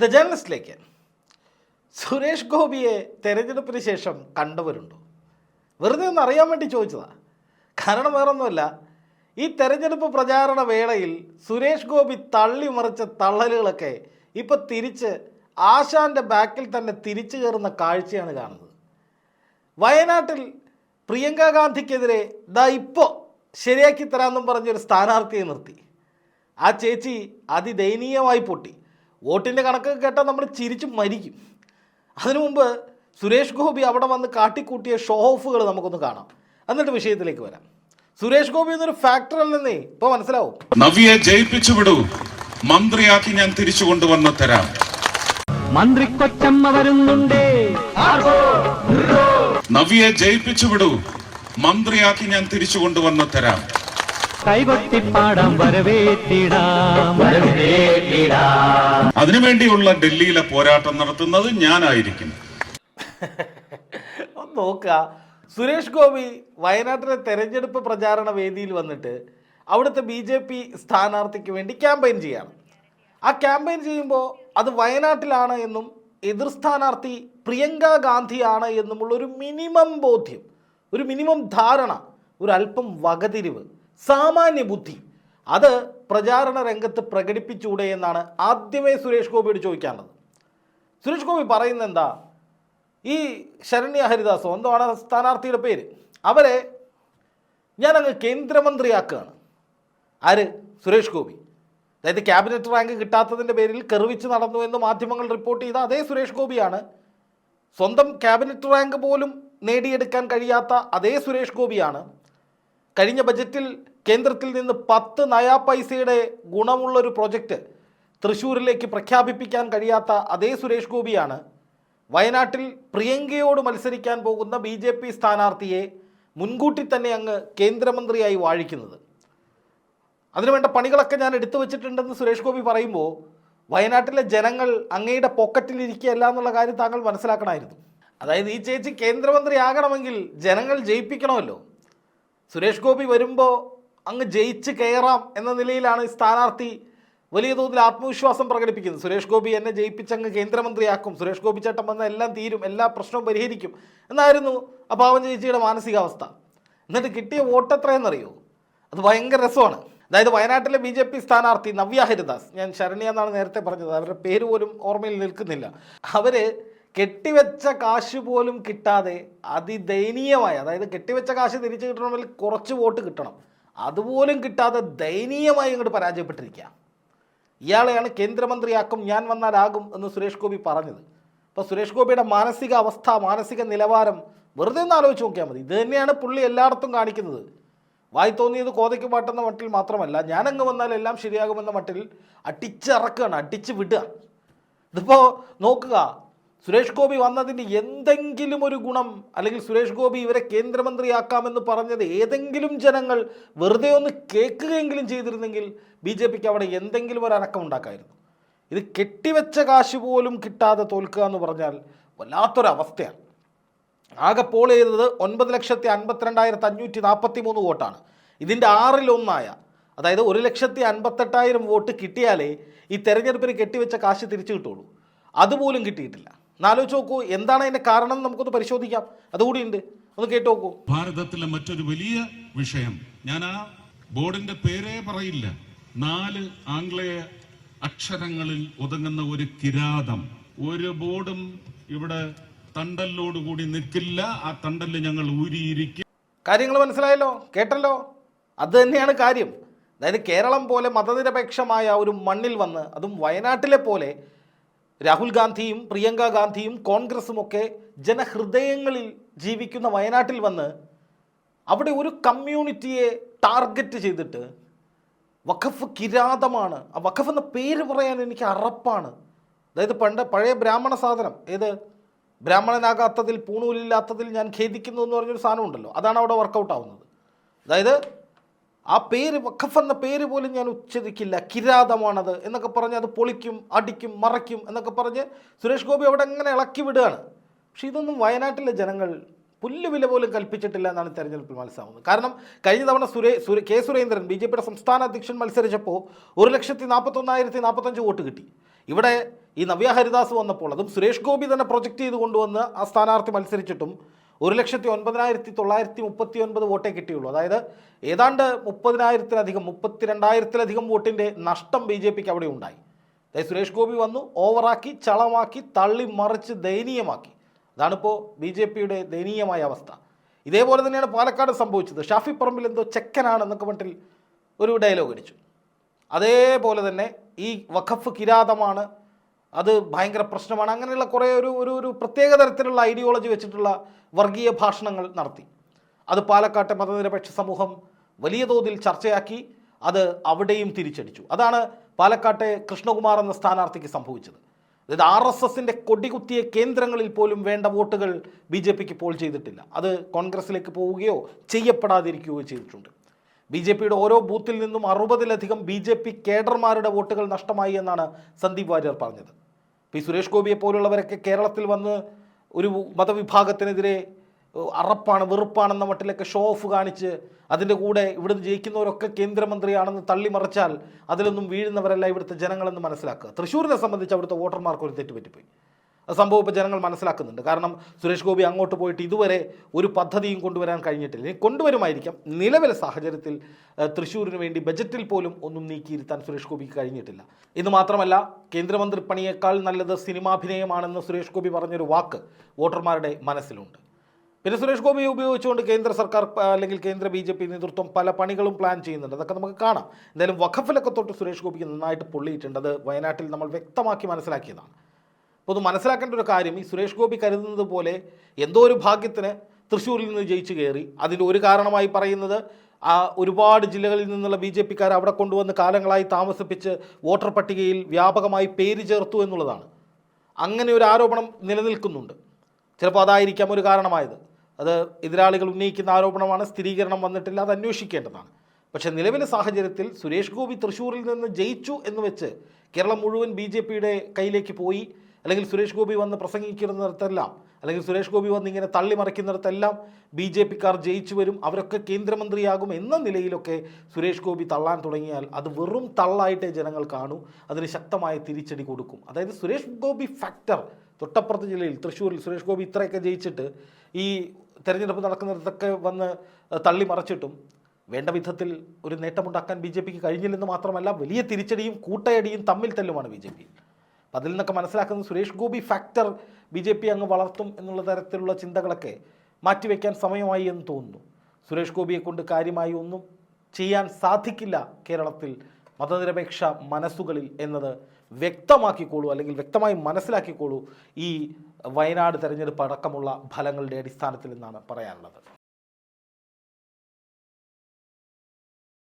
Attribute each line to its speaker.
Speaker 1: The ജേർണലിസ്റ്റിലേക്ക് Suresh ഗോപിയെ തെരഞ്ഞെടുപ്പിന് ശേഷം കണ്ടവരുണ്ടോ? വെറുതെ ഒന്ന് അറിയാൻ വേണ്ടി ചോദിച്ചതാ. കാരണം വേറൊന്നുമല്ല ഈ തെരഞ്ഞെടുപ്പ് പ്രചാരണ വേളയിൽ സുരേഷ് ഗോപി തള്ളി മറിച്ച തള്ളലുകളൊക്കെ ഇപ്പൊ തിരിച്ച് ആശാന്റെ ബാക്കിൽ തന്നെ തിരിച്ചു കയറുന്ന കാഴ്ചയാണ് കാണുന്നത്. വയനാട്ടിൽ പ്രിയങ്ക ഗാന്ധിക്കെതിരെ ദാ ഇപ്പോൾ ശരിയാക്കി തരാമെന്നും പറഞ്ഞൊരു സ്ഥാനാർത്ഥിയെ നിർത്തി. ആ ചേച്ചി അതിദയനീയമായി പൊട്ടി. വോട്ടിന്റെ കണക്ക് കേട്ടാൽ നമ്മൾ ചിരിച്ച് മരിക്കും. അതിനു മുമ്പ് സുരേഷ് ഗോപി അവിടെ വന്ന് കാട്ടിക്കൂട്ടിയ ഷോ ഓഫുകൾ നമുക്കൊന്ന് കാണാം. എന്നിട്ട് വിഷയത്തിലേക്ക് വരാം. സുരേഷ് ഗോപി എന്നൊരു ഫാക്ടർ അല്ലെന്നേ ഇപ്പൊ മനസ്സിലാവും.
Speaker 2: നവ്യെ ജയിപ്പിച്ചു വിടൂ. മന്ത്രിയാക്കി ഞാൻ തിരിച്ചു കൊണ്ടുവന്ന് തരാം.
Speaker 3: മന്ത്രി കൊച്ചമ്മ വരുന്നുണ്ടേ.
Speaker 2: നവ്യെ ജയിപ്പിച്ചു വിടൂ. മന്ത്രിയാക്കി ഞാൻ തിരിച്ചു കൊണ്ടുവന്ന് തരാം.
Speaker 3: കൈകൊട്ടിപ്പാടാം വരവേറ്റിടാം. വരവേറ്റിടാം.
Speaker 2: അതിനുവേണ്ടിയുള്ള ഡൽഹിയിലെ പോരാട്ടം നടത്തുന്നത് ഞാനായിരിക്കും.
Speaker 1: നോക്ക നോക്കുക. സുരേഷ് ഗോപി വയനാട്ടിലെ തെരഞ്ഞെടുപ്പ് പ്രചാരണ വേദിയിൽ വന്നിട്ട് അവിടുത്തെ ബി ജെ പി സ്ഥാനാർത്ഥിക്ക് വേണ്ടി ക്യാമ്പയിൻ ചെയ്യാണ്. ആ ക്യാമ്പയിൻ ചെയ്യുമ്പോൾ അത് വയനാട്ടിലാണ് എന്നും എതിർ സ്ഥാനാർത്ഥി പ്രിയങ്ക ഗാന്ധിയാണ് എന്നുമുള്ള ഒരു മിനിമം ബോധ്യം ഒരു മിനിമം ധാരണ ഒരു അല്പം വകതിരിവ്. സാമാന്യ ബുദ്ധി. അത് പ്രചാരണ രംഗത്ത് പ്രകടിപ്പിച്ചൂടെ എന്നാണ് ആദ്യമേ സുരേഷ് ഗോപിയോട് ചോദിക്കാനുള്ളത്. സുരേഷ് ഗോപി പറയുന്നത് എന്താ ഈ ശരണ്യ ഹരിദാസോ എന്താണ് സ്ഥാനാർത്ഥിയുടെ പേര്. അവരെ ഞാനങ്ങ് കേന്ദ്രമന്ത്രിയാക്കുകയാണ്. ആര്? സുരേഷ് ഗോപി. അതായത് ക്യാബിനറ്റ് റാങ്ക് കിട്ടാത്തതിന്റെ പേരിൽ കെറിവിച്ച് നടന്നു എന്ന് മാധ്യമങ്ങൾ റിപ്പോർട്ട് ചെയ്ത അതേ സുരേഷ് ഗോപിയാണ് സ്വന്തം ക്യാബിനറ്റ് റാങ്ക് പോലും നേടിയെടുക്കാൻ കഴിയാത്ത അതേ സുരേഷ് ഗോപിയാണ്. കഴിഞ്ഞ ബജറ്റിൽ കേന്ദ്രത്തിൽ നിന്ന് പത്ത് നയാ പൈസയുടെ ഗുണമുള്ളൊരു പ്രൊജക്റ്റ് തൃശ്ശൂരിലേക്ക് പ്രഖ്യാപിപ്പിക്കാൻ കഴിയാത്ത അതേ സുരേഷ് ഗോപിയാണ് വയനാട്ടിൽ പ്രിയങ്കയോട് മത്സരിക്കാൻ പോകുന്ന ബി ജെ പി സ്ഥാനാർത്ഥിയെ മുൻകൂട്ടി തന്നെ അങ്ങ് കേന്ദ്രമന്ത്രിയായി വാഴിക്കുന്നത്. അതിനുവേണ്ട പണികളൊക്കെ ഞാൻ എടുത്തു വെച്ചിട്ടുണ്ടെന്ന് സുരേഷ് ഗോപി പറയുമ്പോൾ വയനാട്ടിലെ ജനങ്ങൾ അങ്ങയുടെ പോക്കറ്റിൽ ഇരിക്കുകയല്ല എന്നുള്ള കാര്യം താങ്കൾ മനസ്സിലാക്കണമായിരുന്നു. അതായത് ഈ ചേച്ചി കേന്ദ്രമന്ത്രി ആകണമെങ്കിൽ ജനങ്ങൾ ജയിപ്പിക്കണമല്ലോ. സുരേഷ് ഗോപി വരുമ്പോൾ അങ്ങ് ജയിച്ച് കയറാം എന്ന നിലയിലാണ് സ്ഥാനാർത്ഥി വലിയ തോതിൽ ആത്മവിശ്വാസം പ്രകടിപ്പിക്കുന്നത്. സുരേഷ് ഗോപി എന്നെ ജയിപ്പിച്ചങ്ങ് കേന്ദ്രമന്ത്രിയാക്കും. സുരേഷ് ഗോപി ചേട്ടൻ വന്ന എല്ലാം തീരും എല്ലാ പ്രശ്നവും പരിഹരിക്കും എന്നായിരുന്നു ആ പാവൻ ചേച്ചിയുടെ മാനസികാവസ്ഥ. എന്നിട്ട് കിട്ടിയ വോട്ട് എത്രയെന്നറിയോ? അത് ഭയങ്കര രസമാണ്. അതായത് വയനാട്ടിലെ ബി ജെ പി സ്ഥാനാർത്ഥി നവ്യ ഹരിദാസ് ഞാൻ ശരണ്യ എന്നാണ് നേരത്തെ പറഞ്ഞത് അവരുടെ പേര് പോലും ഓർമ്മയിൽ നിൽക്കുന്നില്ല. അവർ കെട്ടിവെച്ച കാശ് പോലും കിട്ടാതെ അതിദയനീയമായ അതായത് കെട്ടിവെച്ച കാശ് തിരിച്ചു കിട്ടണമെങ്കിൽ കുറച്ച് വോട്ട് കിട്ടണം. അതുപോലും കിട്ടാതെ ദയനീയമായി ഇങ്ങോട്ട് പരാജയപ്പെട്ടിരിക്കുക. ഇയാളെയാണ് കേന്ദ്രമന്ത്രിയാക്കും ഞാൻ വന്നാലാകും എന്ന് സുരേഷ് ഗോപി പറഞ്ഞത്. അപ്പോൾ സുരേഷ് ഗോപിയുടെ മാനസിക അവസ്ഥ മാനസിക നിലവാരം വെറുതെ ഒന്ന് ആലോചിച്ച് നോക്കിയാൽ മതി. ഇത് തന്നെയാണ് പുള്ളി എല്ലായിടത്തും കാണിക്കുന്നത്. വായി തോന്നിയത് കോതയ്ക്ക് പാട്ടെന്ന മട്ടിൽ മാത്രമല്ല ഞാനങ്ങ് വന്നാൽ എല്ലാം ശരിയാകുമെന്ന മട്ടിൽ അടിച്ചിറക്കുകയാണ് അടിച്ച് വിടുക. ഇതിപ്പോൾ നോക്കുക സുരേഷ് ഗോപി വന്നതിന് എന്തെങ്കിലും ഒരു ഗുണം അല്ലെങ്കിൽ സുരേഷ് ഗോപി ഇവരെ കേന്ദ്രമന്ത്രിയാക്കാമെന്ന് പറഞ്ഞത് ഏതെങ്കിലും ജനങ്ങൾ വെറുതെ ഒന്ന് കേൾക്കുകയെങ്കിലും ചെയ്തിരുന്നെങ്കിൽ ബി ജെ പിക്ക് അവിടെ എന്തെങ്കിലും ഒരു അനക്കം ഉണ്ടാക്കായിരുന്നു. ഇത് കെട്ടിവെച്ച കാശ് പോലും കിട്ടാതെ തോൽക്കുക എന്ന് പറഞ്ഞാൽ വല്ലാത്തൊരവസ്ഥയാണ് ആകെ പോൾ ചെയ്തത് ഒൻപത് ലക്ഷത്തി അൻപത്തിരണ്ടായിരത്തി അഞ്ഞൂറ്റി നാൽപ്പത്തി മൂന്ന് വോട്ടാണ് ഇതിന്റെ ആറിലൊന്നായ അതായത് ഒരു ലക്ഷത്തി അൻപത്തെട്ടായിരം വോട്ട് കിട്ടിയാലേ ഈ തെരഞ്ഞെടുപ്പിന് കെട്ടിവെച്ച കാശ് തിരിച്ചു കിട്ടുള്ളൂ അതുപോലും കിട്ടിയിട്ടില്ല. എന്നാലോചിച്ച് നോക്കൂ എന്താണ് അതിന്റെ കാരണം എന്ന് നമുക്കൊന്ന് പരിശോധിക്കാം. അതുകൂടി ഉണ്ട്. ഒന്ന് കേട്ട് നോക്കൂ
Speaker 2: ഭാരതത്തിലെ മറ്റൊരു വലിയ വിഷയം. ഞാൻ ആ ബോർഡിന്റെ പേരേ പറയില്ല. നാല് ആംഗ്ലേയ അക്ഷരങ്ങളിൽ ഒതുങ്ങുന്ന ഒരു കിരാതം. ഒരു ബോർഡും ഇവിടെ തണ്ടല്ലോടുകൂടി നിൽക്കില്ല. ആ തണ്ടൽ ഞങ്ങൾ ഊരിയിരിക്കും.
Speaker 1: കാര്യങ്ങൾ മനസ്സിലായല്ലോ? കേട്ടല്ലോ? അത് തന്നെയാണ് കാര്യം. അതായത് കേരളം പോലെ മതനിരപേക്ഷമായ ഒരു മണ്ണിൽ വന്ന് അതും വയനാട്ടിലെ പോലെ രാഹുൽ ഗാന്ധിയും പ്രിയങ്ക ഗാന്ധിയും കോൺഗ്രസും ഒക്കെ ജനഹൃദയങ്ങളിൽ ജീവിക്കുന്ന വയനാട്ടിൽ വന്ന് അവിടെ ഒരു കമ്മ്യൂണിറ്റിയെ ടാർഗറ്റ് ചെയ്തിട്ട് വഖഫ് കിരാതമാണ്. ആ വഖഫ് എന്ന പേര് പറയാൻ എനിക്ക് അറപ്പാണ്. അതായത് പണ്ട് പഴയ ബ്രാഹ്മണ സാധനം ഏത് ബ്രാഹ്മണനാകാത്തതിൽ പൂണൂലില്ലാത്തതിൽ ഞാൻ ഖേദിക്കുന്നു എന്ന് പറഞ്ഞൊരു സാധനം ഉണ്ടല്ലോ. അതാണ് അവിടെ വർക്കൗട്ട് ആവുന്നത്. അതായത് ആ പേര് വഖഫ് എന്ന പേര് പോലും ഞാൻ ഉച്ചരിക്കില്ല. കിരാതമാണത് എന്നൊക്കെ പറഞ്ഞ് അത് പൊളിക്കും അടിക്കും മറയ്ക്കും എന്നൊക്കെ പറഞ്ഞ് സുരേഷ് ഗോപി അവിടെ അങ്ങനെ ഇളക്കി വിടുകയാണ്. പക്ഷെ ഇതൊന്നും വയനാട്ടിലെ ജനങ്ങൾ പുല്ലുവില പോലും കൽപ്പിച്ചിട്ടില്ല എന്നാണ് തെരഞ്ഞെടുപ്പിൽ മനസ്സിലാവുന്നത്. കാരണം കഴിഞ്ഞ തവണ സുരേ സുരേ കെ സുരേന്ദ്രൻ ബി ജെ പിയുടെ സംസ്ഥാന അധ്യക്ഷൻ മത്സരിച്ചപ്പോൾ ഒരു ലക്ഷത്തി നാൽപ്പത്തൊന്നായിരത്തി നാൽപ്പത്തഞ്ച് വോട്ട് കിട്ടി. ഇവിടെ ഈ നവ്യ ഹരിദാസ് വന്നപ്പോൾ അതും സുരേഷ് ഗോപി തന്നെ പ്രൊജക്റ്റ് ചെയ്ത് കൊണ്ടുവന്ന് ആ സ്ഥാനാർത്ഥി മത്സരിച്ചിട്ടും ഒരു ലക്ഷത്തി ഒൻപതിനായിരത്തി തൊള്ളായിരത്തി മുപ്പത്തി ഒൻപത് വോട്ടേ കിട്ടിയുള്ളൂ. അതായത് ഏതാണ്ട് മുപ്പതിനായിരത്തിലധികം മുപ്പത്തിരണ്ടായിരത്തിലധികം വോട്ടിന്റെ നഷ്ടം ബി ജെ പിക്ക് അവിടെ ഉണ്ടായി. അതായത് സുരേഷ് ഗോപി വന്നു ഓവറാക്കി ചളമാക്കി തള്ളി മറിച്ച് ദയനീയമാക്കി. അതാണിപ്പോൾ ബി ജെ പിയുടെ ദയനീയമായ അവസ്ഥ. ഇതേപോലെ തന്നെയാണ് പാലക്കാട് സംഭവിച്ചത്. ഷാഫി പറമ്പിൽ എന്തോ ചെക്കനാണെന്നൊക്കെ പറഞ്ഞിട്ട് ഒരു ഡയലോഗ് അടിച്ചു. അതേപോലെ തന്നെ ഈ വഖഫ് കിരാതമാണ് അത് ഭയങ്കര പ്രശ്നമാണ്. അങ്ങനെയുള്ള കുറേ ഒരു ഒരു ഒരു പ്രത്യേക തരത്തിലുള്ള ഐഡിയോളജി വെച്ചിട്ടുള്ള വർഗീയ ഭാഷണങ്ങൾ നടത്തി. അത് പാലക്കാട്ടെ മതനിരപേക്ഷ സമൂഹം വലിയ തോതിൽ ചർച്ചയാക്കി അത് അവിടെയും തിരിച്ചടിച്ചു. അതാണ് പാലക്കാട്ടെ കൃഷ്ണകുമാർ എന്ന സ്ഥാനാർത്ഥിക്ക് സംഭവിച്ചത്. അതായത് ആർ എസ് എസിന്റെ കൊടികുത്തിയ കേന്ദ്രങ്ങളിൽ പോലും വേണ്ട വോട്ടുകൾ ബി ജെ പിക്ക് പോൾ ചെയ്തിട്ടില്ല. അത് കോൺഗ്രസിലേക്ക് പോവുകയോ ചെയ്യപ്പെടാതിരിക്കുകയോ ചെയ്തിട്ടുണ്ട്. ബി ജെ പിയുടെ ഓരോ ബൂത്തിൽ നിന്നും അറുപതിലധികം ബി ജെ പി കേഡർമാരുടെ വോട്ടുകൾ നഷ്ടമായി എന്നാണ് സന്ദീപ് വാര്യർ പറഞ്ഞത്. പി സുരേഷ് ഗോപിയെ പോലുള്ളവരൊക്കെ കേരളത്തിൽ വന്ന് ഒരു മതവിഭാഗത്തിനെതിരെ അറപ്പാണ് വെറുപ്പാണെന്ന മട്ടിലൊക്കെ ഷോ ഓഫ് കാണിച്ച് അതിന്റെ കൂടെ ഇവിടുന്ന് ജയിക്കുന്നവരൊക്കെ കേന്ദ്രമന്ത്രിയാണെന്ന് തള്ളിമറിച്ചാൽ അതിലൊന്നും വീഴുന്നവരല്ല ഇവിടുത്തെ ജനങ്ങളെന്ന് മനസ്സിലാക്കുക. തൃശ്ശൂരിനെ സംബന്ധിച്ച് അവിടുത്തെ വോട്ടർമാർക്ക് ഒരു തെറ്റ് പറ്റിപ്പോയി അത് സംഭവം ഇപ്പോൾ ജനങ്ങൾ മനസ്സിലാക്കുന്നുണ്ട്. കാരണം സുരേഷ് ഗോപി അങ്ങോട്ട് പോയിട്ട് ഇതുവരെ ഒരു പദ്ധതിയും കൊണ്ടുവരാൻ കഴിഞ്ഞിട്ടില്ല. ഇനി കൊണ്ടുവരുമായിരിക്കാം. നിലവിലെ സാഹചര്യത്തിൽ തൃശ്ശൂരിന് വേണ്ടി ബജറ്റിൽ പോലും ഒന്നും നീക്കിയിരുത്താൻ സുരേഷ് ഗോപിക്ക് കഴിഞ്ഞിട്ടില്ല. ഇത് മാത്രമല്ല കേന്ദ്രമന്ത്രി പണിയേക്കാൾ നല്ലത് സിനിമാഭിനയമാണെന്ന് സുരേഷ് ഗോപി പറഞ്ഞൊരു വാക്ക് വോട്ടർമാരുടെ മനസ്സിലുണ്ട്. പിന്നെ സുരേഷ് ഗോപി ഉപയോഗിച്ചുകൊണ്ട് കേന്ദ്ര സർക്കാർ അല്ലെങ്കിൽ കേന്ദ്ര ബി ജെ പി നേതൃത്വം പല പണികളും പ്ലാൻ ചെയ്യുന്നുണ്ട്. അതൊക്കെ നമുക്ക് കാണാം. എന്തായാലും വഖഫിലൊക്കെ തൊട്ട് സുരേഷ് ഗോപിക്ക് നന്നായിട്ട് പൊള്ളിയിട്ടുണ്ട്. അത് വയനാട്ടിൽ നമ്മൾ വ്യക്തമാക്കി മനസ്സിലാക്കിയതാണ്. അപ്പോൾ അത് മനസ്സിലാക്കേണ്ട ഒരു കാര്യം ഈ സുരേഷ് ഗോപി കരുതുന്നത് പോലെ എന്തോ ഒരു ഭാഗ്യത്തിന് തൃശ്ശൂരിൽ നിന്ന് ജയിച്ചു കയറി. അതിന്റെ ഒരു കാരണമായി പറയുന്നത് ആ ഒരുപാട് ജില്ലകളിൽ നിന്നുള്ള ബി ജെ പിക്കാർ അവിടെ കൊണ്ടുവന്ന് കാലങ്ങളായി താമസിപ്പിച്ച് വോട്ടർ പട്ടികയിൽ വ്യാപകമായി പേര് ചേർത്തു എന്നുള്ളതാണ്. അങ്ങനെ ഒരു ആരോപണം നിലനിൽക്കുന്നുണ്ട്. ചിലപ്പോൾ അതായിരിക്കാം ഒരു കാരണമായത്. അത് എതിരാളികൾ ഉന്നയിക്കുന്ന ആരോപണമാണ് സ്ഥിരീകരണം വന്നിട്ടില്ല അത് അന്വേഷിക്കേണ്ടതാണ്. പക്ഷേ നിലവിലെ സാഹചര്യത്തിൽ സുരേഷ് ഗോപി തൃശ്ശൂരിൽ നിന്ന് ജയിച്ചു എന്ന് വെച്ച് കേരളം മുഴുവൻ ബി കയ്യിലേക്ക് പോയി. അല്ലെങ്കിൽ സുരേഷ് ഗോപി വന്ന് പ്രസംഗിക്കുന്നിടത്തെല്ലാം അല്ലെങ്കിൽ സുരേഷ് ഗോപി വന്ന് ഇങ്ങനെ തള്ളി മറിക്കുന്നിടത്തെല്ലാം ബി ജെ പിക്കാർ ജയിച്ചു വരും അവരൊക്കെ കേന്ദ്രമന്ത്രിയാകും എന്ന നിലയിലൊക്കെ സുരേഷ് ഗോപി തള്ളാൻ തുടങ്ങിയാൽ അത് വെറും തള്ളായിട്ടേ ജനങ്ങൾ കാണൂ അതിന് ശക്തമായ തിരിച്ചടി കൊടുക്കും. അതായത് സുരേഷ് ഗോപി ഫാക്ടർ തൊട്ടപ്പുറത്ത് ജില്ലയിൽ തൃശ്ശൂരിൽ സുരേഷ് ഗോപി ഇത്രയൊക്കെ ജയിച്ചിട്ട് ഈ തെരഞ്ഞെടുപ്പ് നടക്കുന്നിടത്തൊക്കെ വന്ന് തള്ളി മറിച്ചിട്ടും വേണ്ട വിധത്തിൽ ഒരു നേട്ടമുണ്ടാക്കാൻ ബി ജെ പിക്ക് കഴിഞ്ഞില്ലെന്ന് മാത്രമല്ല വലിയ തിരിച്ചടിയും കൂട്ടയടിയും തമ്മിൽ തല്ലുമാണ് ബി ജെ പി. അപ്പം അതിൽ നിന്നൊക്കെ മനസ്സിലാക്കുന്നത് Suresh Gopi factor B J P അങ്ങ് വളർത്തും എന്നുള്ള തരത്തിലുള്ള ചിന്തകളൊക്കെ മാറ്റിവെക്കാൻ സമയമായി എന്ന് തോന്നുന്നു. സുരേഷ് ഗോപിയെ കൊണ്ട് കാര്യമായി ഒന്നും ചെയ്യാൻ സാധിക്കില്ല കേരളത്തിൽ മതനിരപേക്ഷ മനസ്സുകളിൽ എന്നത് വ്യക്തമാക്കിക്കോളൂ അല്ലെങ്കിൽ വ്യക്തമായി മനസ്സിലാക്കിക്കോളൂ ഈ വയനാട് തെരഞ്ഞെടുപ്പ് അടക്കമുള്ള ഫലങ്ങളുടെ അടിസ്ഥാനത്തിൽ എന്നാണ് പറയാനുള്ളത്.